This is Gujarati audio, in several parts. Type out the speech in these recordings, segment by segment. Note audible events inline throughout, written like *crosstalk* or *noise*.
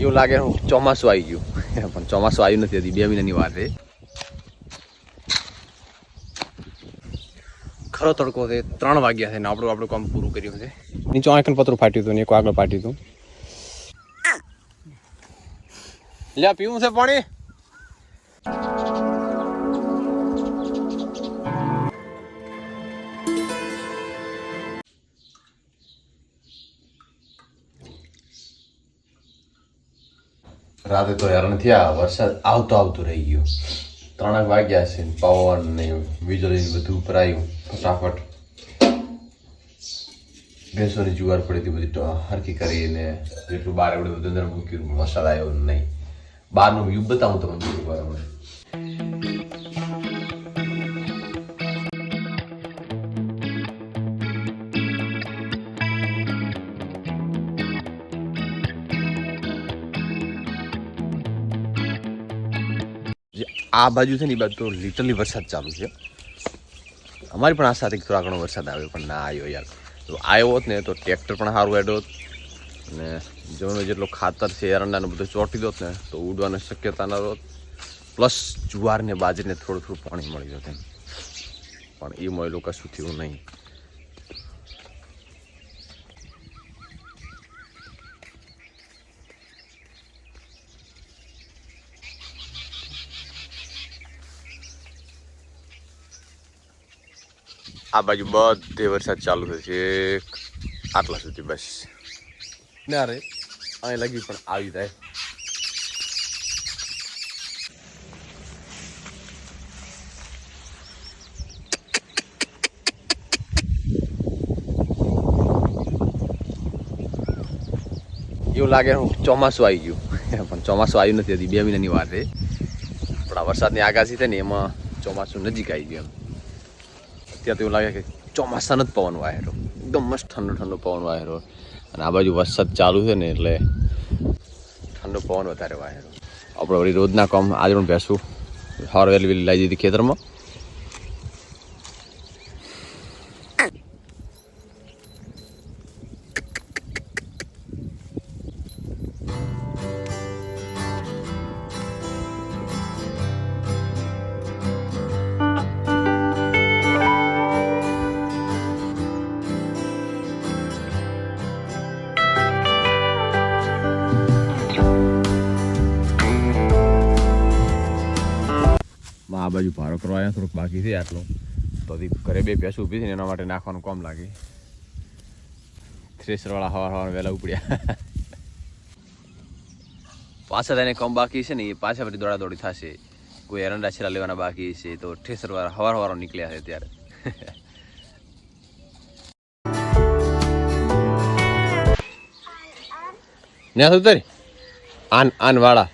એવું લાગે હું ચોમાસું આવી ગયું. *laughs* પણ ચોમાસું આવ્યું નથી હજી, બે મહિનાની વાર છે. ખરો તડકો છે, ત્રણ વાગ્યા છે ને આપણું આપણું કામ પૂરું કર્યું છે. નીચે આંખન પતરું ફાટ્યું હતું ને એક આગળ ફાટ્યું હતું. લ્યા, પીવું છે પાણી? રાતે તો હેરાન થયા, વરસાદ આવતો આવતો રહી ગયો. ત્રણેક વાગ્યા છે, પવન ને વીજળી બધું ઉપરાયું ફટાફટ. ભેંસોની જુવાર પડી હતી, બધી હરકી કરીને જેટલું બાર એવડે બધું અંદર મૂક્યું વરસાદ આવ્યો નહીં. બહારનું વ્યૂ બતાવું તમને આ બાજુ છે ને એ બાજુ તો લિટરલી વરસાદ ચાલુ છે. અમારી પણ આ સાથે થોડા ઘણો વરસાદ આવ્યો, પણ ના આવ્યો યાર. તો આવ્યો હોત ને તો ટ્રેક્ટર પણ સારું એડો અને જવાનો જેટલો ખાતર છે એરંડાને બધું ચોંટી દોત ને, તો ઉડવાની શક્યતા ન હોત. પ્લસ જુવારને બાજરીને થોડું થોડું પાણી મળી જતું પણ એ મળેલું કશું થયું નહીં. આ બાજુ બધે વરસાદ ચાલુ થશે આટલા સુધી બસ ના રે અહીં લગી પણ આવી જાય એવું લાગે હું ચોમાસું આવી ગયું પણ ચોમાસું આવ્યું નથી હજી બે મહિનાની વાર છે પણ આ વરસાદની આગાસી છે ને એમાં ચોમાસું નજીક આવી ગયું એમ અત્યારે તો એવું લાગે કે ચોમાસાનો જ પવન વાહેરો એકદમ મસ્ત ઠંડો ઠંડો પવન વાહેરો અને આ બાજુ વરસાદ ચાલુ છે ને એટલે ઠંડો પવન વધારે વાહેરો આપણે વળી રોજના કામ આજે પણ બેસું સવાર વહેલી વહેલી લાવી દીધી ખેતરમાં. બાજુ કરવા આવ્યા થોડુંક બાકી છે આટલું. તો ઘરે બે ભેંસ ઊભી છે ને એના માટે નાખવાનું કોમ લાગે. થ્રેસરવાળા હવાર હવાર વહેલા ઉપડ્યા. પાછા તેને કમ બાકી છે ને એ પાછા પછી દોડા દોડી થશે. કોઈ એરંડા છેલ્લા લેવાના બાકી છે તો ઠેસરવાળા હવાર હવારો નીકળ્યા છે ત્યારે. ન્યાસ ઉતરી? આન આન વાળા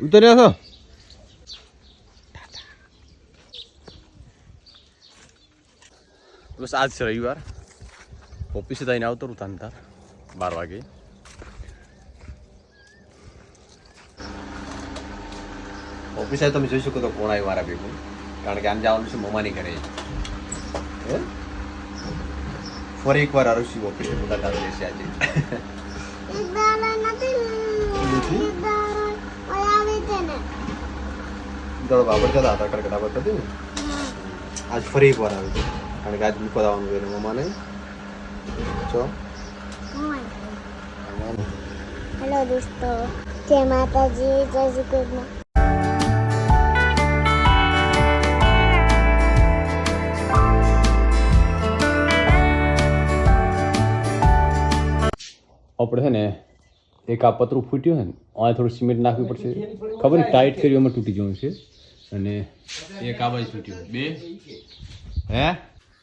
ઉતર્યા છો? બસ આજ છે રવિવાર. ઓફિસે થઈને આવતો રહું તાન તાર બાર વાગે. ઓફિસે તમે જોઈ શકો તો કોણ આવ્યું મારા ભેગું. કારણ કે આમ જવાનું છે મમ્માની ઘરે? ફરી એકવાર આરુષી ઓફિસે મુલાકાત લેશે આજે. *laughs* દોડો બાબર જતા હતા કરકટા પર થતી આજ ફરી એકવાર આવ્યું છે. કારણ કે આજ મૂકવા આવવાનું છે મમ્માને ચો હેલો દોસ્તો જય માતાજી જય શ્રી કૃષ્ણ આપણે છે ને એક આ પતરું ફૂટ્યું છે ને અહીંયા થોડું સિમેન્ટ નાખવી પડશે. ખબર ને ટાઈટ કર્યું એમાં તૂટી જવું છે. અને એક આ બાજુ ફૂટ્યું બે. હે?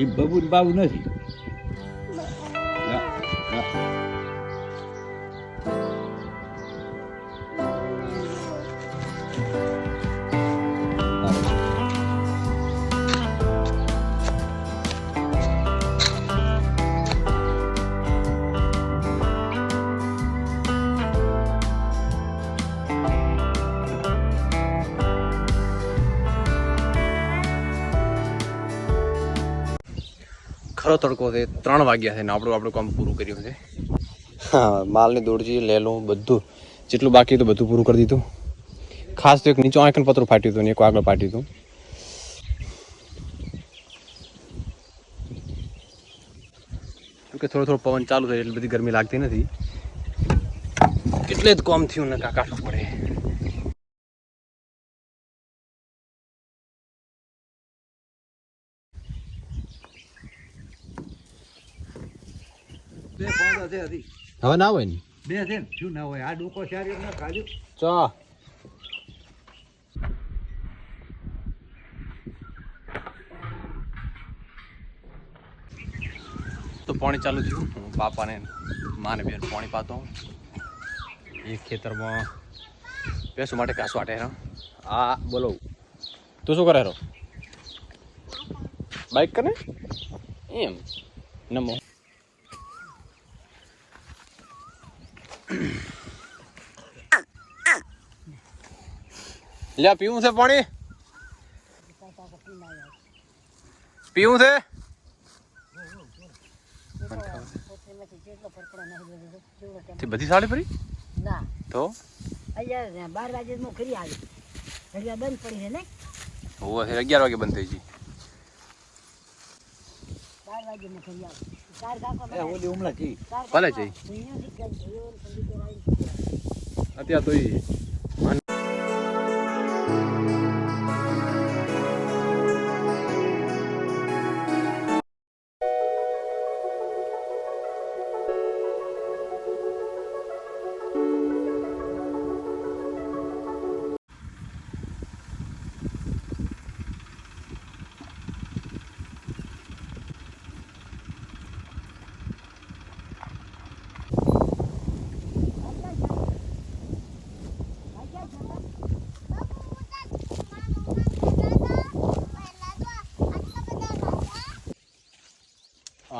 એ બબુ બાબુ નથી. ખરો તડકો છે ત્રણ વાગ્યા છે ને આપણું આપણું કામ પૂરું કર્યું છે. હા માલની દોડજી લો બધું. જેટલું બાકી હતું બધું પૂરું કરી દીધું. ખાસ તો એક નીચે આંખન પતરું ફાટ્યું હતું ને એક આગળ ફાટ્યું હતું. કે થોડો થોડો પવન ચાલુ થાય એટલે બધી ગરમી લાગતી નથી. એટલે જ કોમ થયું ને કાઢવું પડે. બે પાંદડા છે હજી. હવે ના હોય ને? બે છે ને? શું ના હોય? આ ડોકો સારી ના ખાલી? ચા. તો પાણી ચાલુ થયું. હું બાપાને માને બેન પાણી પાતો. એ ખેતરમાં ભેંસો માટે વાટે હેરો આ બોલો. તું શું કરે બાઇક બાઈક કરે? એમ. નમો. લ્યા પીવું છે પાણી? પીવું છે? તે બધી સાડી પડી? ના. તો? અહીંયા બાર વાગે હું ફરી આવી. બંધ પડી છે ને? હોવે અગિયાર વાગે બંધ થઈ ગઈ. બાર વાગે હું આવી. ચાર કાકા એ ઓલી હમણાં જી ચાર ભલે કાકા જઈ. અત્યારે તો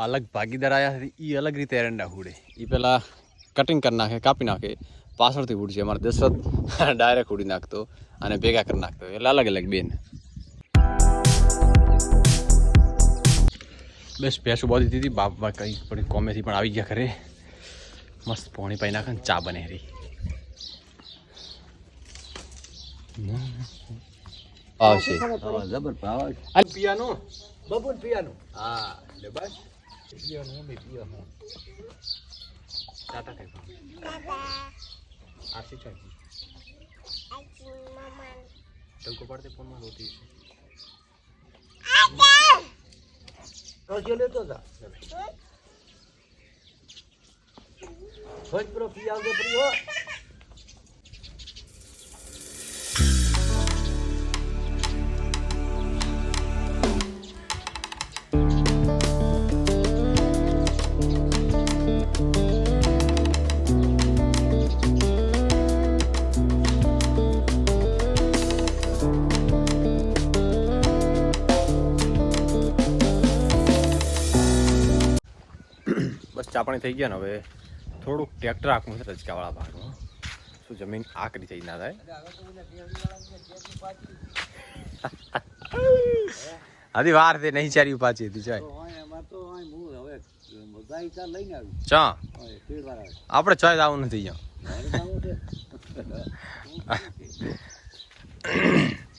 અલગ ભાગીદાર આવ્યા છે એ અલગ રીતે એરંડા હુડે એ પહેલાં કટિંગ કરી નાખે કાપી નાખે પાછળથી ઉડશે અમારે દશરથ ડાયરેક્ટ ઉડી નાખતો અને ભેગા કરી નાખતો એટલે અલગ અલગ બેન બસ ભેંસો બોધી દીધી બાપ બા કંઈ પણ કોમેથી પણ આવી ગયા ઘરે મસ્ત પાણી પાઈ નાખે ચા બને રહી આવશે જબર પાવા પિયાનો બબુન પિયાનો હા પિયાનું ટાટા કઈ આરસી ચાકી ટંકો પાડતે ફોનમાં રોતી તો લેતો જા. હોય પેલો પિયા આવજો પ્રિય હો બસ ચાપણી થઈ ગયા ને હવે થોડુંક ટ્રેક્ટર આખું છે રજકાવાળા ભાગમાં શું જમીન આકરી થઈ ના થાય? હજી વાર તે નહીં ચારી પાછી હતી ચા? આપણે ચાય આવું નથી અહીંયા. *coughs*